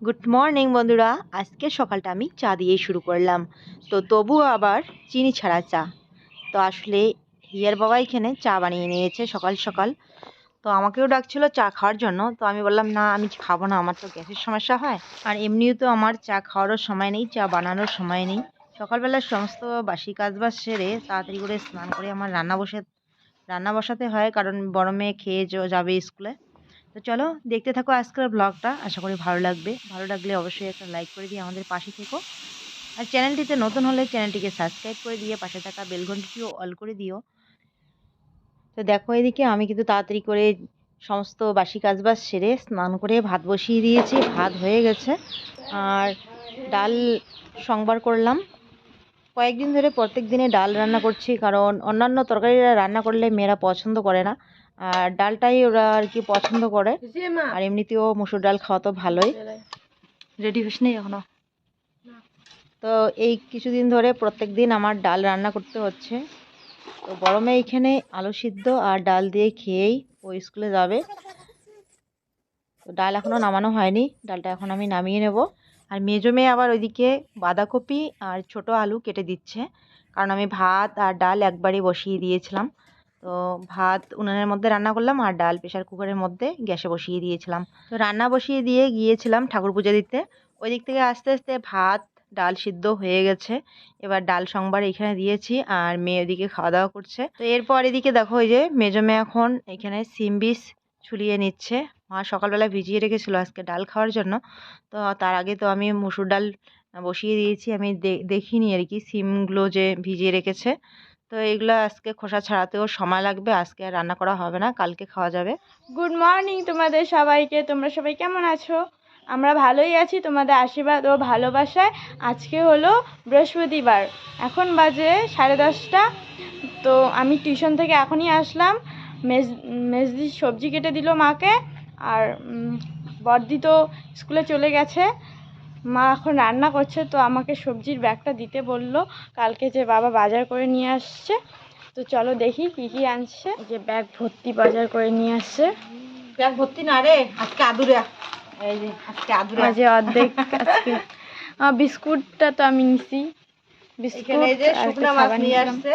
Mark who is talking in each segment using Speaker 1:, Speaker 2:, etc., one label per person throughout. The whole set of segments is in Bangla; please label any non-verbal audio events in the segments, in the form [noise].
Speaker 1: গুড মর্নিং বন্ধুরা। আজকে সকালটা আমি চা দিয়েই শুরু করলাম। তো তবুও আবার চিনি ছাড়া চা। তো আসলে হিয়ার বাবা এখানে চা বানিয়ে নিয়েছে সকাল সকাল। তো আমাকেও ডাকছিল চা খাওয়ার জন্য। তো আমি বললাম, না, আমি খাব না, আমার তো গ্যাসের সমস্যা হয়। আর এমনিও তো আমার চা খাওয়ারও সময় নেই, চা বানানোর সময় নেই। সকালবেলা সমস্ত বাসি কাজবাজ সেরে তাড়াতাড়ি করে স্নান করে আমার রান্না বসে, রান্না বসাতে হয়। কারণ বড় মেয়ে খেয়ে যাবে স্কুলে। তো চলো দেখতে থাকো আজকের ব্লগটা আশা করি ভালো লাগবে। ভালো লাগলে অবশ্যই একটা লাইক করে দিয়ে আমাদের পাশে থেকো। আর চ্যানেলটিতে নতুন হলে চ্যানেলটিকে সাবস্ক্রাইব করে দিয়ে পাশে থাকা বেলঘন্টিটিও অল করে দিও। তো দেখো এদিকে আমি কিন্তু তাড়াতাড়ি করে সমস্ত বাসি কাজবাজ সেরে স্নান করে ভাত বসিয়ে দিয়েছি। ভাত হয়ে গেছে। আর ডাল সংবার করলাম। কয়েকদিন ধরে প্রত্যেক দিনে ডাল রান্না করছি কারণ অন্যান্য তরকারিরা রান্না করলে মেয়েরা পছন্দ করে না। আর ডালটাই ওরা আর কি পছন্দ করে। আর এমনিতেও মুসুর ডাল খাওয়া তো ভালোই। রেডি হস নেই এখনও? তো এই কিছুদিন ধরে প্রত্যেক দিন আমার ডাল রান্না করতে হচ্ছে। তো গরমে এইখানে আলু সিদ্ধ আর ডাল দিয়ে খেয়েই ও স্কুলে যাবে। তো ডাল এখনও নামানো হয়নি। ডালটা এখন আমি নামিয়ে নেব। আর মেজো মেয়ে আবার ওইদিকে বাঁধাকপি আর ছোট আলু কেটে দিচ্ছে। কারণ আমি ভাত আর ডাল একবারই বসিয়ে দিয়েছিলাম। তো ভাত উনুনের মধ্যে রান্না করলাম আর ডাল প্রেশার কুকারের মধ্যে গ্যাসে বসিয়ে দিয়েছিলাম। তো রান্না বসিয়ে দিয়ে গিয়েছিলাম ঠাকুর পুজো দিতে। ওই দিক থেকে আস্তে আস্তে ভাত, ডাল সিদ্ধ হয়ে গেছে। এবার ডাল সংবার এখানে দিয়েছি আর মেয়ে ওদিকে খাওয়া দাওয়া করছে। তো এরপর এদিকে দেখো ওই যে মেজো মেয়ে এখন এখানে সিম বীজ ছুলিয়ে নিচ্ছে। মা সকালবেলা ভিজিয়ে রেখেছিল আজকে ডাল খাওয়ার জন্য। তো তার আগে তো আমি মুসুর ডাল বসিয়ে দিয়েছি। আমি দেখিনি আর কি। সিমগুলো যে ভিজিয়ে রেখেছে। তো এগুলো আজকে খোসা ছাড়াতেও সময় লাগবে, আজকে আর রান্না করা হবে না, কালকে খাওয়া যাবে।
Speaker 2: গুড মর্নিং তোমাদের সবাইকে, তোমরা সবাই কেমন আছো? আমরা ভালোই আছি, তোমাদের আশীর্বাদ ও ভালোবাসায়। আজকে হলো বৃহস্পতিবার, এখন বাজে সাড়ে দশটা। তো আমি টিউশন থেকে এখনই আসলাম। মেজ, মেজদি সবজি কেটে দিল মাকে, আর বর্দি তো স্কুলে চলে গেছে। মা এখন রান্না করছে তো আমাকে সবজির ব্যাগটা দিতে বলল। কালকে যে বাবা বাজার করে নিয়ে আসছে। তো চলো দেখি কি কি আনছে। যে ব্যাগ ভর্তি বাজার করে নিয়ে আসছে।
Speaker 1: ব্যাগ ভর্তি না রে আজকে আদুরা এই যে আজকে আদুরা
Speaker 2: মাঝে অর্ধেক আজকে। [laughs] বিস্কুটটা তো আমি নিছি।
Speaker 1: এখানে এই যে শুকনো মাছ নিয়ে আসছে।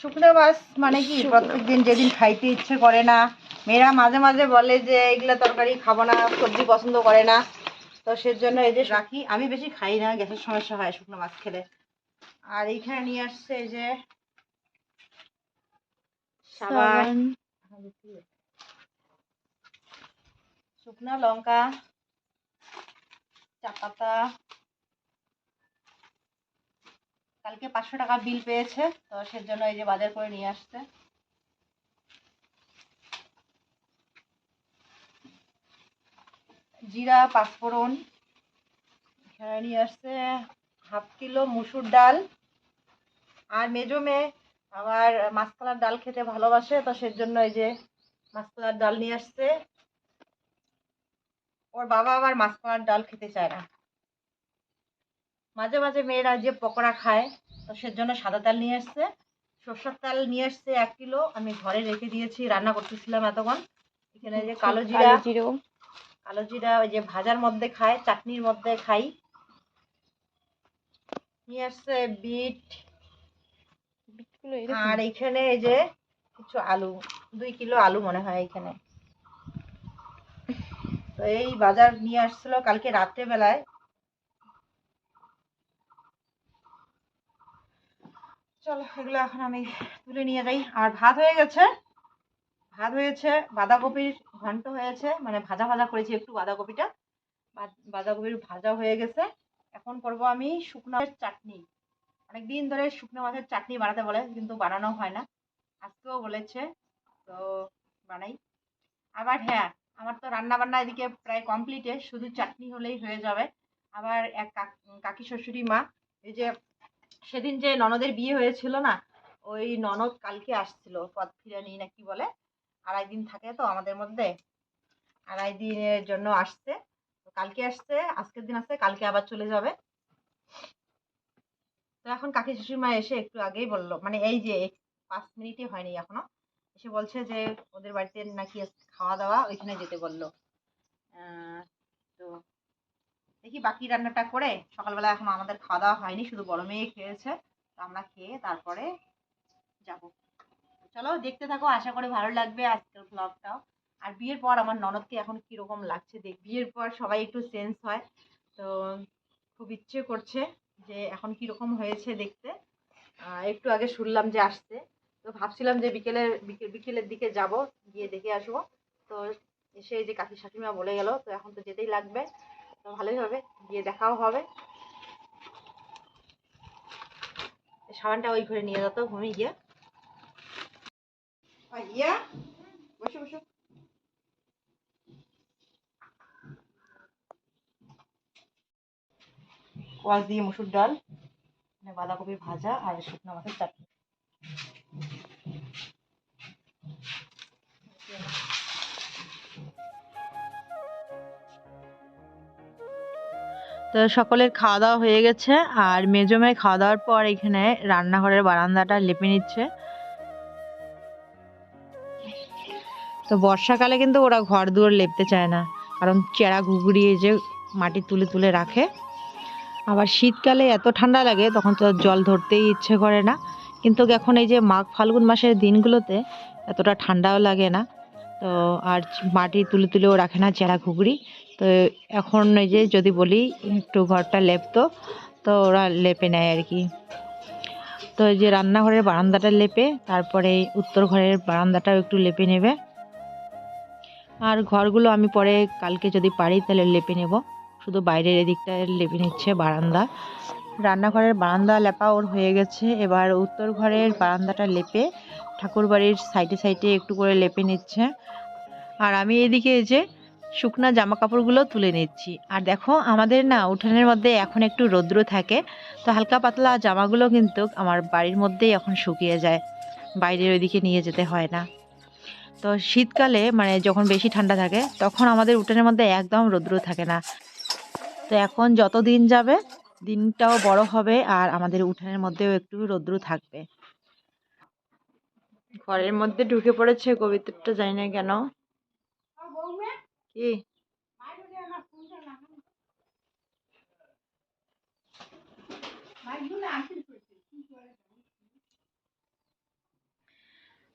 Speaker 1: শুকনো মাছ মানে কি? প্রত্যেকদিন যেদিন খাইতে ইচ্ছে করে না। মেয়েরা মাঝে মাঝে বলে যে এগুলা তরকারি খাব না সবজি পছন্দ করে না। তো সেজন্য এই যে রাখি আমি বেশি খাই না গ্যাসের সমস্যা হয় শুকনো মাছ খেলে। আর এইখানে নিয়ে আসছে এই যে সাবান।
Speaker 2: সাবান।
Speaker 1: শুকনো লঙ্কা চা পাতা কালকে পাঁচশো টাকা বিল পেয়েছে, তো সেজন্য এই যে বাজার করে নিয়ে আসছে। জিরা, পাঁচফোড়ন, এখানে নিয়ে আসছে হাফ কিলো মুসুর ডাল। আর মেজো মেয়ে আবার মাছকলার ডাল খেতে ভালোবাসে, তো সেজন্য এই যে মাছকলার ডাল নিয়ে আসছে। ওর বাবা আবার মাছকলার ডাল খেতে চায় না। মাঝে মাঝে মেয়েরা যে পকোড়া খায় তো সেজন্য সাদা তেল নিয়ে এসছে সর্ষের তেল নিয়ে এসছে এক কিলো। আমি ঘরে রেখে দিয়েছি রান্না করতেছিলাম এতক্ষণ। এখানে যে কালো জিরা
Speaker 2: কালো জিরো।
Speaker 1: কালো জিরা ওই যে ভাজার মধ্যে খায় চাটনির মধ্যে খাই। নিয়ে আসছে বিট। আর এখানে এই যে কিছু আলু দুই কিলো আলু মনে হয় এখানে। তো এই বাজার নিয়ে আসছিল কালকে রাত্রে চলো এগুলো এখন আমি তুলে নিয়ে যাই। আর ভাত হয়ে গেছে। ভাত হয়েছে, বাঁধাকপির ঘন্ট হয়েছে। মানে ভাজা ভাজা করেছি একটু বাঁধাকপিটা। বাঁধাকপির ভাজা হয়ে গেছে। এখন করব আমি শুকনো চাটনি। অনেকদিন ধরে শুকনো মাছের চাটনি বানাতে বলে, কিন্তু বানানো হয় না। আজকেও বলেছে, তো বানাই। আবার হ্যাঁ আমার তো রান্না বান্না এদিকে প্রায় কমপ্লিটে শুধু চাটনি হলেই হয়ে যাবে। আবার এক কাকি শ্বশুরি মা, এই যে সেদিন যে ননদের বিয়ে হয়েছিল না ওই ননদ কালকে আসছিল পথ ফিরানি না কি বলে আড়াই দিন থাকে তো আমাদের মধ্যে আড়াই দিনের জন্য আসছে কালকে আসছে আজকের দিন আসছে কালকে আবার চলে যাবে। তো এখন কাকি শ্বশুরমা এসে একটু আগেই বলল মানে এই যে পাঁচ মিনিটই হয়নি এখনও এসে বলছে যে ওদের বাড়িতে নাকি খাওয়া দাওয়া ওইখানে যেতে বলল। আহ, তো দেখি বাকি রান্নাটা করে সকালবেলা এখন আমাদের খাওয়া দাওয়া হয়নি, শুধু বড় মেয়ে খেয়েছে। তো আমরা খেয়ে তারপরে যাব। চলো দেখতে থাকো, আশা করি ভালো লাগবে আজকের ব্লগটাও আর বিয়ের পর আমার ননদকে এখন কীরকম লাগছে দেখ, বিয়ের পর সবাই একটু চেঞ্জ হয়। তো খুব ইচ্ছে করছে যে এখন কীরকম হয়েছে দেখতে। একটু আগে শুনলাম যে আসছে। তো ভাবছিলাম যে বিকেল বিকেলের দিকে যাব, গিয়ে দেখে আসব। তো এসে এই যে কাকি শাশুড়িমা বলে গেল, তো এখন তো যেতেই লাগবে। ভালোই হবে, গিয়ে দেখাও হবে। সাবানটা ওই ঘরে নিয়ে যেত ঘুমিয়ে গিয়ে। বসো কোয়াশ দিয়ে মুসুর ডাল মানে বাঁধাকপি ভাজা আর শুকনো মাছের চাটনি। তো সকলের খাওয়া দাওয়া হয়ে গেছে আর মেজো মেয়ে খাওয়া দাওয়ার পর এখানে রান্নাঘরের বারান্দাটা লেপে নিচ্ছে। তো বর্ষাকালে কিন্তু ওরা ঘর দুয়ার লেপতে চায় না, কারণ চেরা ঘুগড়িয়ে যে মাটি তুলে তুলে রাখে। আবার শীতকালে এত ঠান্ডা লাগে, তখন তো জল ধরতেই ইচ্ছে করে না। কিন্তু এখন এই যে মাঘ ফাল্গুন মাসের দিনগুলোতে এতটা ঠান্ডাও লাগে না। তো আর মাটি তুলে তুলেও রাখে না চেরা ঘুগড়ি তো এখন এই যে যদি বলি, একটু ঘরটা লেপতো, তো ওরা লেপে নেয় আর কি। তো এই যে রান্নাঘরের বারান্দাটা লেপে, তারপরে উত্তর ঘরের বারান্দাটাও একটু লেপে নেবে। আর ঘরগুলো আমি পরে কালকে যদি পারি, তাহলে লেপে নেব। শুধু বাইরের এদিকটা লেপে নিচ্ছে বারান্দা। রান্নাঘরের বারান্দা লেপা ওর হয়ে গেছে। এবার উত্তর ঘরের বারান্দাটা লেপে ঠাকুর বাড়ির সাইডে সাইডে একটু করে লেপে নিচ্ছে। আর আমি এদিকে যে শুকনা জামা কাপড়গুলো তুলে নিচ্ছি। আর দেখো, আমাদের না উঠানের মধ্যে এখন একটু রৌদ্র থাকে, তো হালকা পাতলা জামাগুলো কিন্তু আমার বাড়ির মধ্যেই এখন শুকিয়ে যায়। বাইরের ওইদিকে নিয়ে যেতে হয় না। তো শীতকালে মানে যখন বেশি ঠান্ডা থাকে, তখন আমাদের উঠানের মধ্যে একদম রৌদ্র থাকে না। তো এখন যত দিন যাবে, দিনটাও বড় হবে আর আমাদের উঠানের মধ্যেও একটু রৌদ্র থাকবে। ঘরের মধ্যে ঢুকে পড়েছে কবিতাটা, জানি না কেন। কি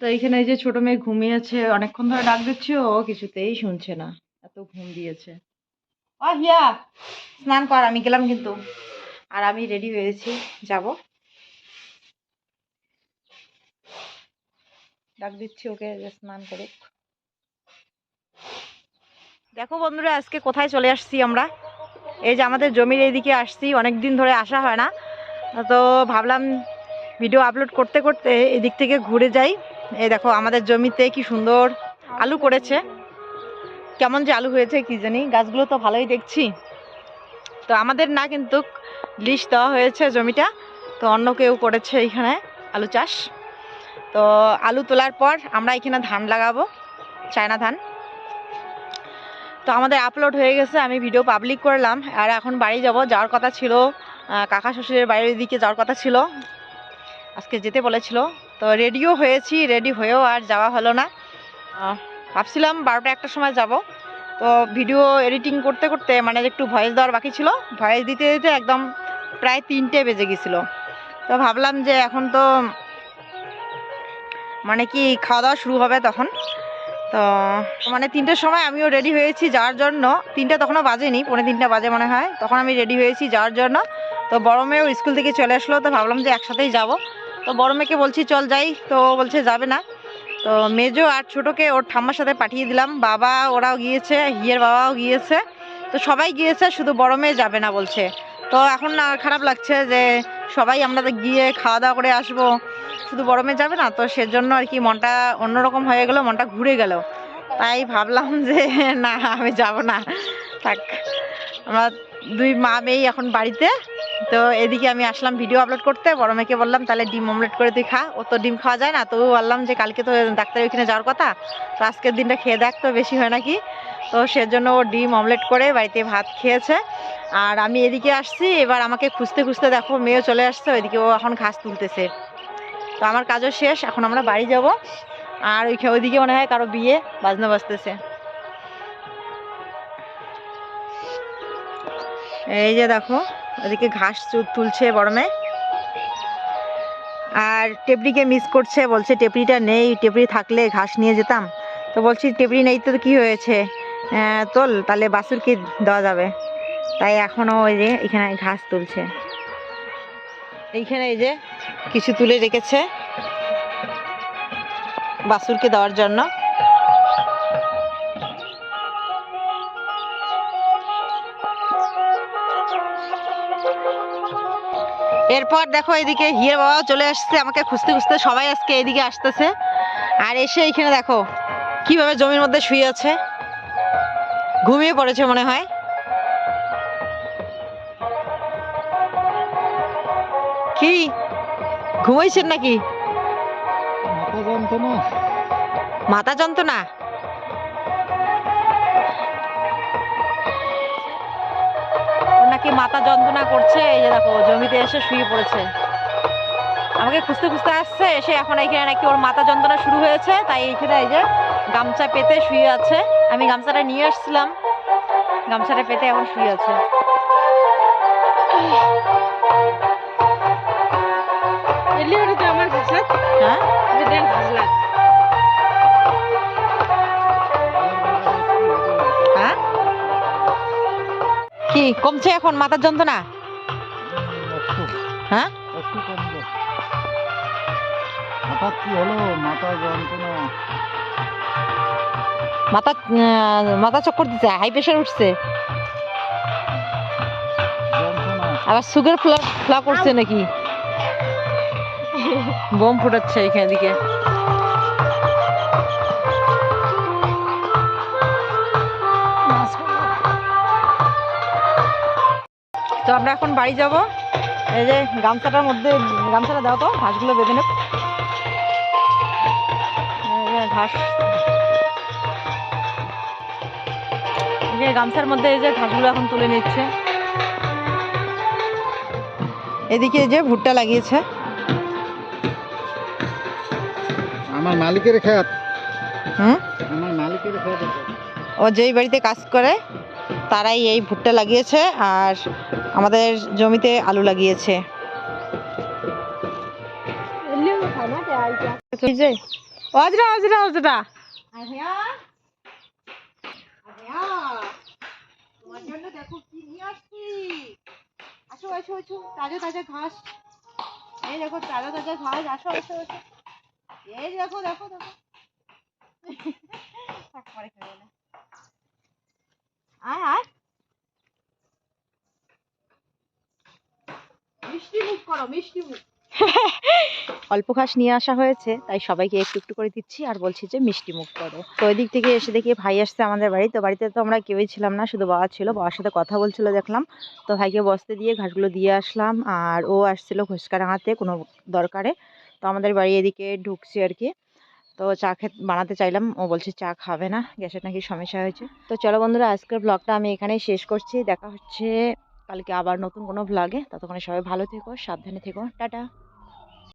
Speaker 1: তো এইখানে এই যে ছোট মেয়ে ঘুমিয়েছে অনেকক্ষণ ধরে ডাক দিচ্ছি, ও কিছুতেই শুনছে না, এত ঘুম দিয়েছে। স্নান কর, আমি গেলাম কিন্তু। আর আমি রেডি হয়েছি, যাব। ডাক দিচ্ছি ওকে স্নান করুক। দেখো বন্ধুরা, আজকে কোথায় চলে আসছি আমরা? এই যে আমাদের জমির এইদিকে আসছি অনেক দিন ধরে আসা হয় না। তো ভাবলাম ভিডিও আপলোড করতে করতে এদিক থেকে ঘুরে যাই। এই দেখো, আমাদের জমিতে কি সুন্দর আলু করেছে। কেমন যে আলু হয়েছে কি জানি, গাছগুলো তো ভালোই দেখছি। তো আমাদের না কিন্তু লিস্ট দেওয়া হয়েছে জমিটা, তো অন্য কেউ করেছে এইখানে আলু চাষ। তো আলু তোলার পর আমরা এখানে ধান লাগাবো, চায়না ধান। তো আমাদের আপলোড হয়ে গেছে, আমি ভিডিও পাবলিক করলাম। আর এখন বাড়ি যাব, যাওয়ার কথা ছিল কাকা শ্বশুরের বাড়ির দিকে যাওয়ার কথা ছিল। আজকে যেতে বলেছিল। তো রেডিও হয়েছি রেডি হয়েও আর যাওয়া হলো না। ভাবছিলাম বারোটা একটার সময় যাব। তো ভিডিও এডিটিং করতে করতে মানে একটু ভয়েস দেওয়ার বাকি ছিল। ভয়েস দিতে দিতে একদম প্রায় তিনটে বেজে গেছিল। তো ভাবলাম যে এখন তো মানে কি খাওয়া দাওয়া শুরু হবে তখন। তো মানে তিনটের সময় আমিও রেডি হয়েছি যাওয়ার জন্য। তিনটে তখনও বাজেনি পনেরো তিনটা বাজে মনে হয়। তখন আমি রেডি হয়েছি যাওয়ার জন্য। তো বড় মেয়েও স্কুল থেকে চলে আসলো, তো ভাবলাম যে একসাথেই যাব। তো বড় মেয়েকে বলছি, চল যাই। তো বলছে, যাবে না। তো মেজো আর ছোটোকে ওর ঠাম্মার সাথে পাঠিয়ে দিলাম। বাবা ওরাও গিয়েছে, হিয়ের বাবাও গিয়েছে। তো সবাই গিয়েছে, শুধু বড় মেয়ে যাবে না বলছে। তো এখন খারাপ লাগছে যে সবাই আমরা তো গিয়ে খাওয়া দাওয়া করে আসব। শুধু গরমে যাবে না, তো সেজন্য আর কি মনটা অন্যরকম হয়ে গেল, মনটা ঘুরে গেল। তাই ভাবলাম যে, না, আমি যাব না। থাক, আমরা দুই মা মেয়েই এখন বাড়িতে, তো এদিকে আমি আসলাম ভিডিও আপলোড করতে, বড় মেয়েকে বললাম, তাহলে ডিম অমলেট করে তুই খা, ও তো ডিম খাওয়া যায় না। তো বললাম যে, কালকে তো ডাক্তারের ওইখানে যাওয়ার কথা, তো আজকের দিনটা খেয়ে দেখ তো, বেশি হয় নাকি? তো সেজন্য ও ডিম অমলেট করে বাড়িতে ভাত খেয়েছে। আর আমি এদিকে আসছি, এবার আমাকে খুঁজতে খুঁজতে দেখো, মেয়েও চলে আসছে, ওইদিকে ও এখন ঘাস তুলতেছে। তো আমার কাজও শেষ, এখন আমরা বাড়ি যাব। আর ওই ওইদিকে মনে হয় কারও বিয়ে বাজনা বাজতেছে। এই যে দেখো, ওদিকে ঘাস তুলছে বড়মে আর টেপরিকে মিস করছে, বলছে টেপরিটা নেই টেপরি থাকলে ঘাস নিয়ে যেতাম। তো বলছি, টেপড়ি নেই তো কি হয়েছে? তোল, তাহলে বাসুরকে দেওয়া যাবে। তাই এখনও ওই যে এখানে ঘাস তুলছে। এইখানে এই যে কিছু তুলে রেখেছে বাসুরকে দেওয়ার জন্য। এরপর দেখো এদিকে হিয়ের বাবাও চলে আসছে, আমাকে খুঁজতে খুঁজতে সবাই আজকে এদিকে আসতেছে। আর এসে এইখানে দেখো, কীভাবে জমির মধ্যে শুয়ে আছে। ঘুমিয়ে পড়েছে মনে হয়। কি? ঘুমাইছেন নাকি?
Speaker 3: মাথা যন্ত্রণা।
Speaker 1: মাথা যন্ত্রণা? নাকি মাথা যন্ত্রণা করছে এই যে দেখো জমিতে এসে শুয়ে পড়েছে। আমাকে খুঁজতে খুঁজতে আসছে এসে এখন এইখানে নাকি ওর মাথা যন্ত্রণা শুরু হয়েছে তাই এইখানে এই যে গামছা পেতে শুয়ে আছে। আমি গামছাটা নিয়ে আসছিলাম গামছাটা পেতে এখন শুয়ে আছে। হ্যাঁ হ্যাঁ কি কমছে এখন মাথার যন্ত্রণা? হ্যাঁ
Speaker 3: হঠাৎ কি হলো? মাথা যন্ত্রণা।
Speaker 1: মাথা আহ, মাথা চক্কর দিচ্ছে হাই প্রেশার উঠছে। আবার সুগার ফ্লা ফ্লা করছে নাকি? বোম ফুটাচ্ছে এখানে দিকে। তো আমরা এখন বাড়ি যাব। এই যে গামছাটার মধ্যে, গামছাটা দাও তো, ঘাসগুলো বেঁধে নেব। ঘাস। গামছার মধ্যে এই যে ঘাসগুলো এখন তুলে নিচ্ছে। এদিকে যে ভুট্টা লাগিয়েছে।
Speaker 3: আমার মালিকের খেত
Speaker 1: হুম?
Speaker 3: আমার মালিকের খেত
Speaker 1: ও যেই বাড়িতে কাজ করে তারাই এই ভুট্টা লাগিয়েছে আর আমাদের জমিতে আলু লাগিয়েছে। অজরা অজরা অজরা। দেখো কি নিয়ে আসছি আসো আসো আসো তাজা তাজা ঘাস। এই দেখো তাজা তাজা ঘাস। আসো আসো আসো। এই দেখো দেখো দেখো। আয় আয়। মিষ্টি মুখ করো, মিষ্টি মুখ। অল্প ঘাস নিয়ে আসা হয়েছে, তাই সবাইকে একটু একটু করে দিচ্ছি আর বলছি যে মিষ্টি মুখ করো। তো ওই দিক থেকে এসে দেখি ভাই আসছে আমাদের বাড়ি, তো বাড়িতে তো আমরা কেউই ছিলাম না, শুধু বাবা ছিল। বাবার সাথে কথা বলছিল, দেখলাম। তো ভাইকে বসতে দিয়ে ঘাসগুলো দিয়ে আসলাম, আর ও আসছিল ঘুসকারাঙাতে কোনো দরকারে। তো আমাদের বাড়ি এদিকে ঢুকছি আর কি তো চা খেতে বানাতে চাইলাম। ও বলছে চা খাবে না, গ্যাসের নাকি সমস্যা হয়েছে। তো চলো বন্ধুরা, আজকের ব্লগটা আমি এখানেই শেষ করছি। দেখা হচ্ছে কালকে আবার নতুন কোনো ব্লগে ততক্ষণে সবাই ভালো থেকো, সাবধানে থেকো। টাটা!